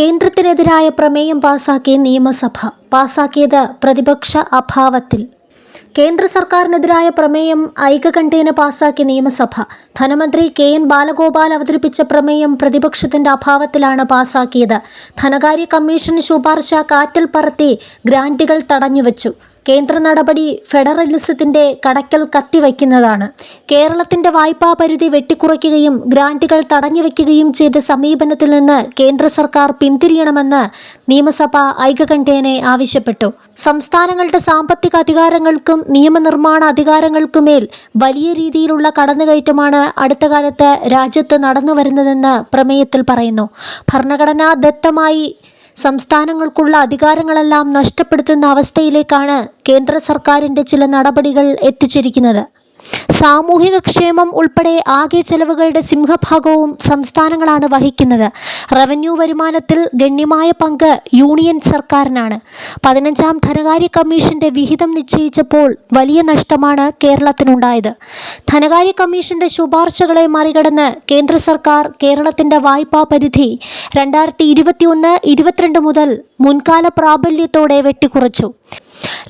കേന്ദ്രത്തിനെതിരായ പ്രമേയം പാസാക്കി നിയമസഭ പാസാക്കിയത് പ്രതിപക്ഷ അഭാവത്തിൽ. കേന്ദ്ര സർക്കാരിനെതിരായ പ്രമേയം ഐകകണ്ഠേന പാസാക്കിയ നിയമസഭ ധനമന്ത്രി കെ എൻ ബാലഗോപാൽ അവതരിപ്പിച്ച പ്രമേയം പ്രതിപക്ഷത്തിന്റെ അഭാവത്തിലാണ് പാസാക്കിയത്. ധനകാര്യ കമ്മീഷൻ ശുപാർശ കാറ്റിൽ പറത്തി ഗ്രാന്റുകൾ തടഞ്ഞുവച്ചു. കേന്ദ്ര നടപടി ഫെഡറലിസത്തിന്റെ കടക്കൽ കത്തിവയ്ക്കുന്നതാണ്. കേരളത്തിന്റെ വായ്പാ പരിധി വെട്ടിക്കുറയ്ക്കുകയും ഗ്രാന്റുകൾ തടഞ്ഞുവെക്കുകയും ചെയ്ത സമീപനത്തിൽ നിന്ന് കേന്ദ്ര സർക്കാർ പിന്തിരിയണമെന്ന് നിയമസഭ ഐകകണ്ഠേനെ ആവശ്യപ്പെട്ടു. സംസ്ഥാനങ്ങളുടെ സാമ്പത്തിക അധികാരങ്ങൾക്കും നിയമനിർമ്മാണ അധികാരങ്ങൾക്കുമേൽ വലിയ രീതിയിലുള്ള കടന്നുകയറ്റമാണ് അടുത്ത കാലത്ത് രാജ്യത്ത് നടന്നു വരുന്നതെന്ന് പ്രമേയത്തിൽ പറയുന്നു. ഭരണഘടനാ ദത്തമായി സംസ്ഥാനങ്ങൾക്കുള്ള അധികാരങ്ങളെല്ലാം നഷ്ടപ്പെടുത്തുന്ന അവസ്ഥയിലേക്കാണ് കേന്ദ്ര സർക്കാരിന്റെ ചില നടപടികൾ എത്തിച്ചിരിക്കുന്നത്. സാമൂഹിക ക്ഷേമം ഉൾപ്പെടെ ആകെ ചെലവുകളുടെ സിംഹഭാഗവും സംസ്ഥാനങ്ങളാണ് വഹിക്കുന്നത്. റവന്യൂ വരുമാനത്തിൽ ഗണ്യമായ പങ്ക് യൂണിയൻ സർക്കാരിനാണ്. പതിനഞ്ചാം ധനകാര്യ കമ്മീഷന്റെ വിഹിതം നിശ്ചയിച്ചപ്പോൾ വലിയ നഷ്ടമാണ് കേരളത്തിനുണ്ടായത്. ധനകാര്യ കമ്മീഷന്റെ ശുപാർശകളെ മറികടന്ന് കേന്ദ്ര സർക്കാർ കേരളത്തിന്റെ വായ്പാ പരിധി രണ്ടായിരത്തി ഇരുപത്തിയൊന്ന് ഇരുപത്തിരണ്ട് മുതൽ മുൻകാല പ്രാബല്യത്തോടെ വെട്ടിക്കുറച്ചു.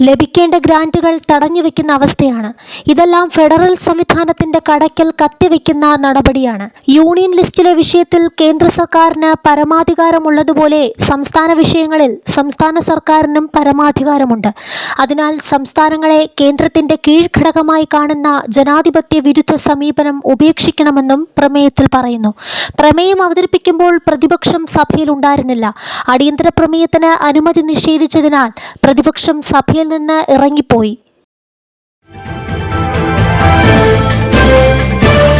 ലഭിക്കേണ്ട ഗ്രാന്റുകൾ തടഞ്ഞു വെക്കുന്ന അവസ്ഥയാണ്. ഇതെല്ലാം ഫെഡറൽ സംവിധാനത്തിന്റെ കടയ്ക്കൽ കത്തിവെക്കുന്ന നടപടിയാണ്. യൂണിയൻ ലിസ്റ്റിലെ വിഷയത്തിൽ കേന്ദ്ര സർക്കാരിന് പരമാധികാരമുള്ളതുപോലെ സംസ്ഥാന വിഷയങ്ങളിൽ സംസ്ഥാന സർക്കാരിനും പരമാധികാരമുണ്ട്. അതിനാൽ സംസ്ഥാനങ്ങളെ കേന്ദ്രത്തിന്റെ കീഴ്ഘടകമായി കാണുന്ന ജനാധിപത്യ വിരുദ്ധ സമീപനം ഉപേക്ഷിക്കണമെന്നും പ്രമേയത്തിൽ പറയുന്നു. പ്രമേയം അവതരിപ്പിക്കുമ്പോൾ പ്രതിപക്ഷം സഭയിൽ ഉണ്ടായിരുന്നില്ല. അടിയന്തര പ്രമേയത്തിന് അനുമതി നിഷേധിച്ചതിനാൽ പ്രതിപക്ഷം സഭയിൽ നിന്ന് ഇറങ്ങിപ്പോയി.